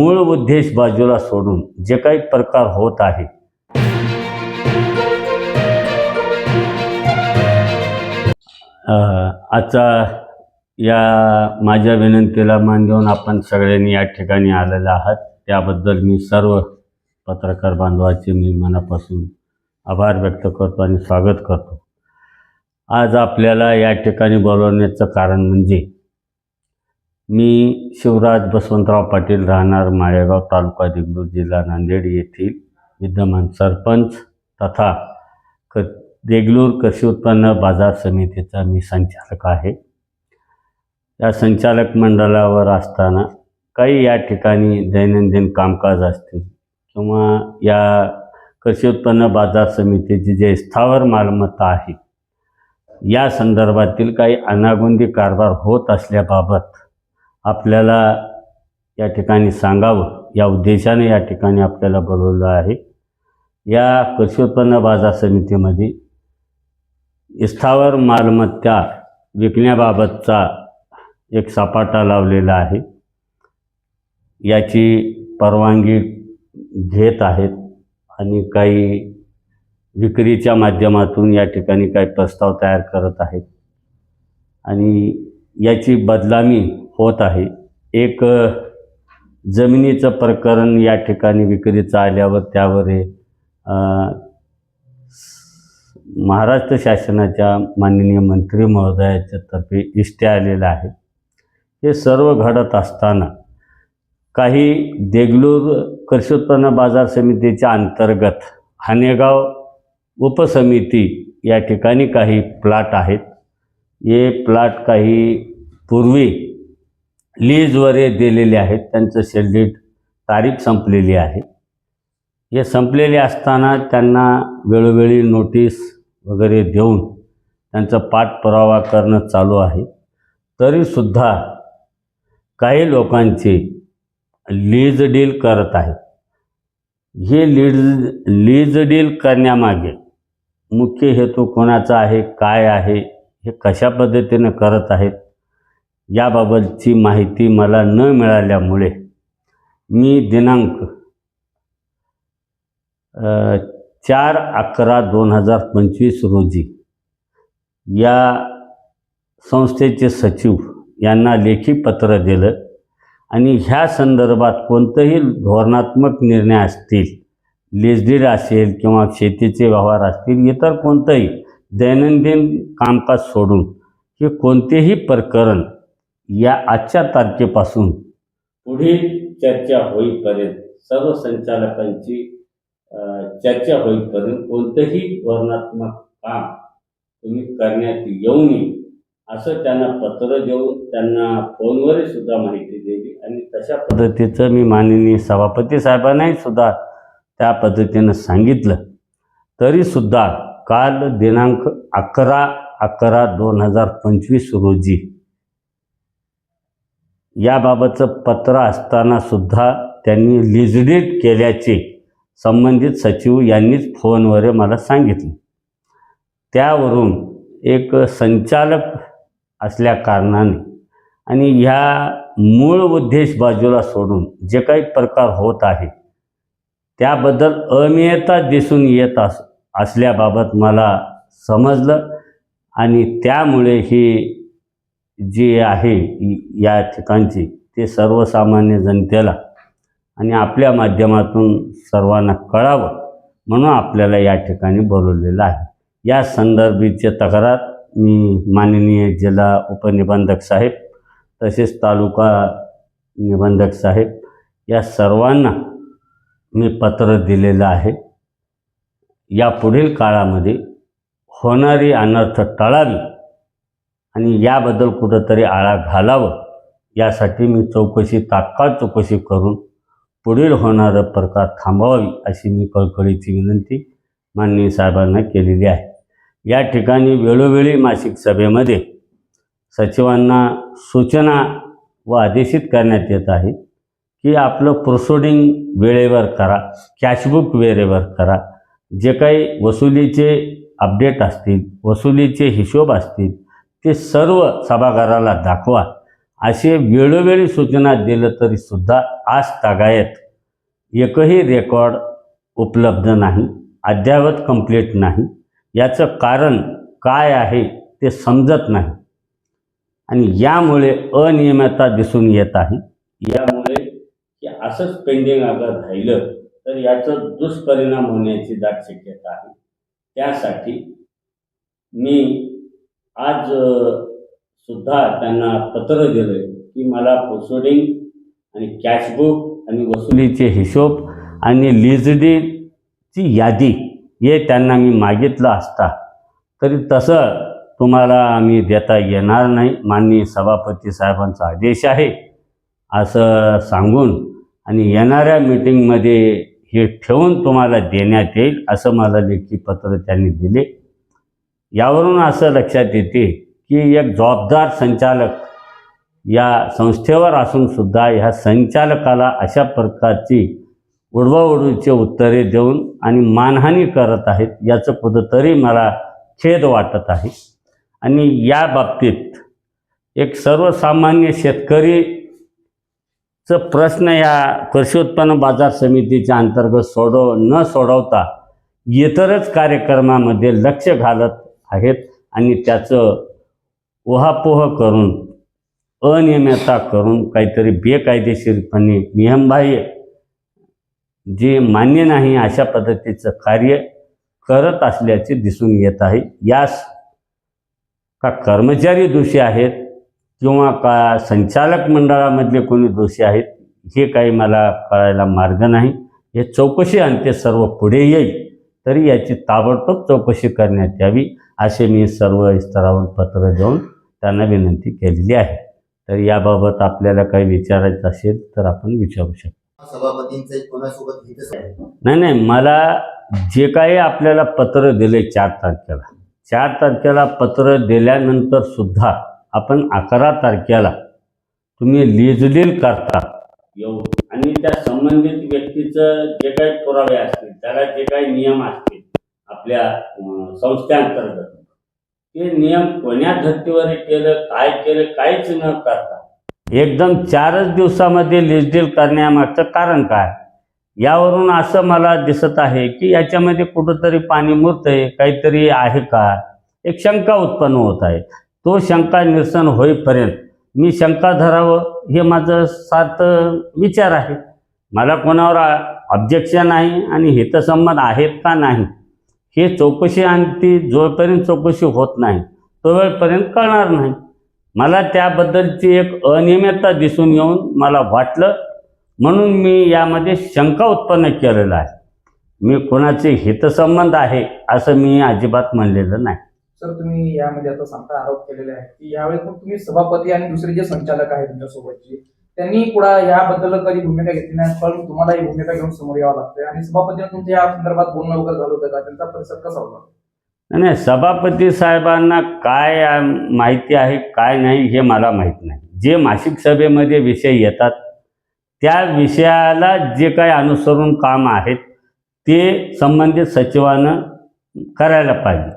मूळ उद्देश बाजूला सोडून जे काही प्रकार होत आहे. आजचा या माझ्या विनंतीला मान देऊन आपण सगळ्यांनी या ठिकाणी आलेले आहात. त्याबद्दल मी सर्व पत्रकार बांधवाचे मी मनापासून आभार व्यक्त करतो आणि स्वागत करतो. आज आपल्याला या ठिकाणी बोलवण्याचं कारण म्हणजे मी शिवराज बसवंतराव पाटील राहणार माळेगाव तालुका दिगलूर जिल्हा नांदेड येथील विद्यमान सरपंच तथा क देगलूर कृषी उत्पन्न बाजार समितीचा मी संचालक आहे. या संचालक मंडळावर असताना काही या ठिकाणी दैनंदिन कामकाज असतील किंवा या कृषी उत्पन्न बाजार समितीची जे स्थावर मालमत्ता आहे या संदर्भातील काही अनागुंदी कारभार होत असल्याबाबत आपल्याला या ठिकाणी सांगावं या उद्देशाने या ठिकाणी आपल्याला बोलवलं आहे. या कृषी उत्पन्न बाजार समितीमध्ये स्थावर मालमत्ता विकण्याबाबतचा एक सपाटा लावलेला आहे. याची परवानगी घेत आहेत आणि काही विक्रीच्या माध्यमातून या ठिकाणी काही प्रस्ताव तयार करत आहेत. आणि याची बदलामी होत आहे. एक जमिनीचं प्रकरण या ठिकाणी विक्रीचं आल्यावर त्यावर हे महाराष्ट्र शासनाच्या माननीय मंत्री महोदयाच्या तर्फे इष्टे आलेलं आहे. हे सर्व घडत असताना काही देगलूर कृषी उत्पन्न बाजार समितीच्या अंतर्गत हानेगाव उपसमिती या ठिकाणी काही प्लॉट आहेत. हे प्लॉट काही पूर्वी लीजवर हे दिलेले आहेत. त्यांचं शेल्डीड तारीख संपलेली आहे. हे संपलेले असताना त्यांना वेळोवेळी नोटीस वगैरे देऊन त्यांचा पाठपुरावा करणं चालू आहे. तरीसुद्धा काही लोकांचे लीज डील करत आहेत. हे लीज लीज डील करण्यामागे मुख्य हेतू कोणाचा आहे काय आहे हे कशा पद्धतीनं करत आहेत याबाबतची माहिती मला न मिळाल्यामुळे मी दिनांक चार अकरा दोन हजार पंचवीस रोजी या संस्थेचे सचिव यांना लेखी पत्र दिलं आणि ह्या संदर्भात कोणतंही धोरणात्मक निर्णय असतील लेजडीड असेल किंवा शेतीचे व्यवहार असतील इतर कोणतंही दैनंदिन कामकाज सोडून हे कोणतेही प्रकरण या आजच्या तारखेपासून पुढील चर्चा होईपर्यंत सर्व संचालकांची चर्चा होईपर्यंत कोणतंही धोरणात्मक काम तुम्ही करण्यात येऊ नये असं त्यांना पत्र देऊन त्यांना फोनवरही सुद्धा माहिती दिली आणि तशा पद्धतीचं मी माननीय सभापती साहेबांनाही सुद्धा त्या पद्धतीनं सांगितलं. तरीसुद्धा काल दिनांक अकरा अकरा दोन हजार पंचवीस रोजी याबाबतचं पत्र असताना सुद्धा त्यांनी लिजडीट केल्याचे संबंधित सचिव यांनीच फोनवर मला सांगितले. त्यावरून एक संचालक असल्या कारणाने आणि ह्या मूळ उद्देश बाजूला सोडून जे काही प्रकार होत आहे त्याबद्दल अनियता दिसून येत अस असल्याबाबत मला समजलं आणि त्यामुळे ही जे आहे या ठिकाणचे ते सर्वसामान्य जनतेला आणि आपल्या माध्यमातून सर्वांना कळावं म्हणून आपल्याला या ठिकाणी बोलवलेलं आहे. या संदर्भीचे तक्रार मी माननीय जिल्हा उपनिबंधक साहेब तसेच तालुका निबंधक साहेब या सर्वांना मी पत्र दिलेलं आहे. या पुढील काळामध्ये होणारी अनर्थ टाळावी आणि याबद्दल कुठंतरी आळा घालावं. यासाठी मी चौकशी तात्काळ चौकशी करून पुढील होणारं प्रकार थांबवावी अशी मी कळकळीची विनंती माननीय साहेबांना केलेली आहे. या ठिकाणी वेळोवेळी मासिक सभेमध्ये सचिवांना सूचना व आदेशित करण्यात येत आहे की आपलं प्रोसोडिंग वेळेवर करा कॅशबुक वेळेवर करा. जे काही वसुलीचे अपडेट असतील वसुलीचे हिशोब असतील ते सर्व सभागाराला दाखवा. असे वेळोवेळी सूचना दिलं तरी सुद्धा आज तागायत. एकही रेकॉर्ड उपलब्ध नाही अद्ययावत कंप्लीट नाही. याचं कारण काय आहे ते समजत नाही. आणि यामुळे अनियमितता दिसून येत आहे. यामुळे की असंच पेंडिंग अगर राहिलं तर याचं दुष्परिणाम होण्याची दाट शक्यता आहे. त्यासाठी मी आज सुद्धा त्यांना पत्र दिलं की मला पोसोडिंग आणि कॅशबुक आणि वसुलीचे हिशोब आणि लिजडीची यादी हे त्यांना मी मागितलं असता. तरी तसं तुम्हाला आम्ही देता येणार नाही माननीय सभापती साहेबांचा आदेश आहे असं सांगून आणि येणाऱ्या मीटिंगमध्ये हे ठेवून तुम्हाला देण्यात येईल असं मला लेखी पत्र त्यांनी दिले. यावरून असं लक्षात येते की एक जबाबदार संचालक या संस्थेवर असूनसुद्धा ह्या संचालकाला अशा प्रकारची उडवाउडवीचे उत्तरे देऊन आणि मानहानी करत आहेत याचं कुठंतरी मला खेद वाटत आहे. आणि या बाबतीत एक सर्वसामान्य शेतकरीचं प्रश्न या कृषी उत्पन्न बाजार समितीच्या अंतर्गत सोडव न सोडवता इतरच कार्यक्रमामध्ये लक्ष घालत आहेत आणि त्याचं ओहापोह करून अनियमितता करून काहीतरी बेकायदेशीरपणे नियमबाह्य जे मान्य नाही अशा पद्धतीचं कार्य करत असल्याचे दिसून येत आहे. यास का कर्मचारी दोषी आहेत किंवा का संचालक मंडळामधले कोणी दोषी आहेत हे काही मला कळायला मार्ग नाही. हे चौकशी अंत्य सर्व पुढे येईल तरी याची ताबडतोब चौकशी करण्यात यावी. असे मी सर्व स्तरावर पत्र देऊन त्यांना विनंती केलेली आहे. तर याबाबत आपल्याला काही विचारायचं असेल तर आपण विचारू शकतो. सभापतींचं कोणासोबत हितच आहे नाही नाही मला जे काही आपल्याला पत्र दिले चार तारखेला चार तारखेला पत्र दिल्यानंतर सुद्धा आपण अकरा तारखेला तुम्ही लीज डील करता. येऊ आणि त्या संबंधित व्यक्तीचं जे काही पुरावे असतील त्याला जे काही नियम असतील आपल्या अं, संस्थेअंतर्गत ते नियम कोण्या धर्तीवर केलं काय केलं काहीच न करता. एकदम चारच दिवसामध्ये लीज डील करण्यामागचं कारण काय? यावरून असं मला दिसत आहे की याच्यामध्ये कुठंतरी पाणी मुरतंय काहीतरी आहे का? एक शंका उत्पन्न होत आहे. तो शंका निरसन होईपर्यंत मी शंका धरावं हे माझं सार्थ विचार आहे. मला कोणावर ऑब्जेक्शन आहे आणि हितसंबंध आहेत का नाही? हे चौकशी आणि ती जोपर्यंत चौकशी होत नाही तोवेळपर्यंत कळणार नाही. मला त्याबद्दलची एक अनियमितता दिसून येऊन मला वाटलं म्हणून मी यामध्ये शंका उत्पन्न केलेलं आहे. मी कोणाचे हितसंबंध आहे असं मी अजिबात म्हणलेलं नाही. सर तुम्ही यामध्ये आता सांगता आरोप केलेले आहे की यावेळेस तुम्ही सभापती आणि दुसरे जे संचालक आहेत तुमच्यासोबतचे त्यांनी पुढे याबद्दल कधी भूमिका घेतली नाही पण तुम्हाला ही भूमिका घेऊन समोर यावं लागतंय. आणि सभापतीने तुमच्या या संदर्भात बोलणं वगैरे झालं होतं का? त्यांचा परिसर कसा होता? नाही, नाही सभापती साहेबांना काय माहिती आहे काय नाही हे मला माहीत नाही. जे मासिक सभेमध्ये विषय येतात त्या विषयाला जे काही अनुसरून काम आहेत ते संबंधित सचिवानं करायला पाहिजे.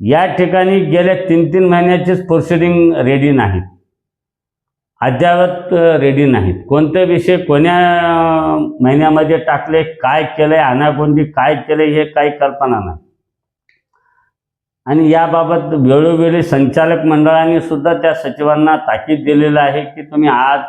या ठिकाणी गेल्या तीन तीन महिन्याचीच प्रोसिडिंग रेडी नाहीत अद्ययावत रेडी नाहीत. कोणते विषय कोण्या महिन्यामध्ये टाकले काय केलंय अनाकोंदी काय केलंय हे काही कल्पना नाही. आणि याबाबत वेळोवेळी संचालक मंडळाने सुद्धा त्या सचिवांना ताकीद दिलेलं आहे की तुम्ही आज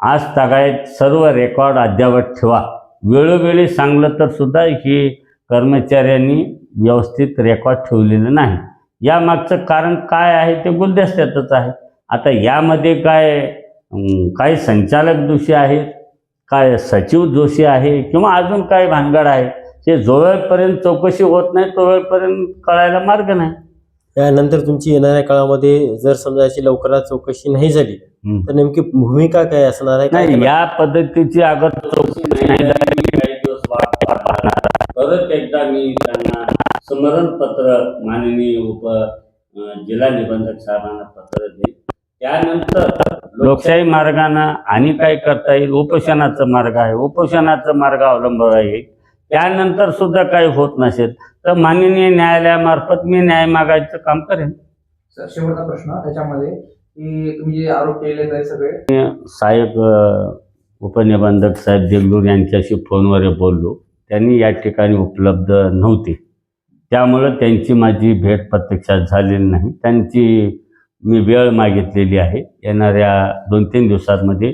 आज तागायत सर्व रेकॉर्ड अद्ययावत ठेवा. वेळोवेळी सांगलं तर सुद्धा ही कर्मचाऱ्यांनी व्यवस्थित रेकॉर्ड ठेवलेलं नाही. यामागचं कारण काय आहे ते गुलदस्त्यातच आहे. आता यामध्ये काय काही संचालक दोषी आहेत काय सचिव दोषी आहे किंवा अजून काय भानगड आहे ते जोवेळपर्यंत चौकशी होत नाही तोवेळपर्यंत कळायला मार्ग नाही यानंतर तुमची येणाऱ्या काळामध्ये जर समजा याची लवकरात चौकशी नाही झाली. तर नेमकी भूमिका काय असणार आहे काय नाही? या पद्धतीची अगर चौकशी नाही झाली काही दिवस. परत एकदा मी त्यांना स्मरणपत्र माननीय उप जिल्हा निबंधक साहेबांना पत्र देईन त्यानंतर लोकशाही मार्गानं आणि काय करता येईल? उपोषणाचा मार्ग आहे. उपोषणाचा मार्ग अवलंबावा येईल त्यानंतर सुद्धा काही होत नसेल तर माननीय न्यायालयामार्फत मी न्याय मागायचं काम करेन. सर शेवटचा प्रश्न त्याच्यामध्ये की तुम्ही जे आरोप केलेले आहेत सगळे सहाय्यक अ, उपनिबंधक साहेब देगलूर यांच्याशी फोनवर बोललो. त्यांनी या ठिकाणी उपलब्ध नव्हते. त्यामुळं त्यांची माझी भेट प्रत्यक्षात झालेली नाही. त्यांची मी वेळ मागितलेली आहे. येणाऱ्या दोन तीन दिवसांमध्ये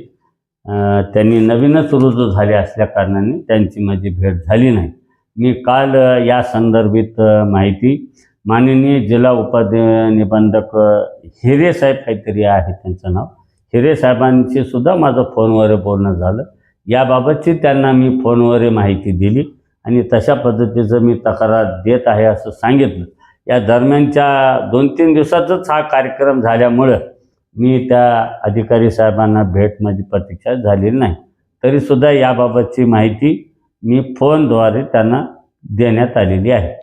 त्यांनी नवीनच रुजू झाले असल्या कारणाने त्यांची माझी भेट झाली नाही. मी काल या संदर्भित माहिती माननीय जिल्हा उपनिबंधक अ, हिरे साहेब काहीतरी आहे त्यांचं नाव. हिरे साहेबांशी सुद्धा माझं फोनवर बोलणं झालं. याबाबतची त्यांना मी फोनवर माहिती दिली आणि तशा पद्धतीचं मी तक्रार देत आहे असं सांगितलं. या दरम्यानच्या दोन तीन दिवसातच हा कार्यक्रम झाल्यामुळं मी त्या अधिकारी साहेबांना भेट माझी प्रतीक्षा झालेली नाही. तरीसुद्धा याबाबतची माहिती मी फोनद्वारे त्यांना देण्यात आलेली आहे.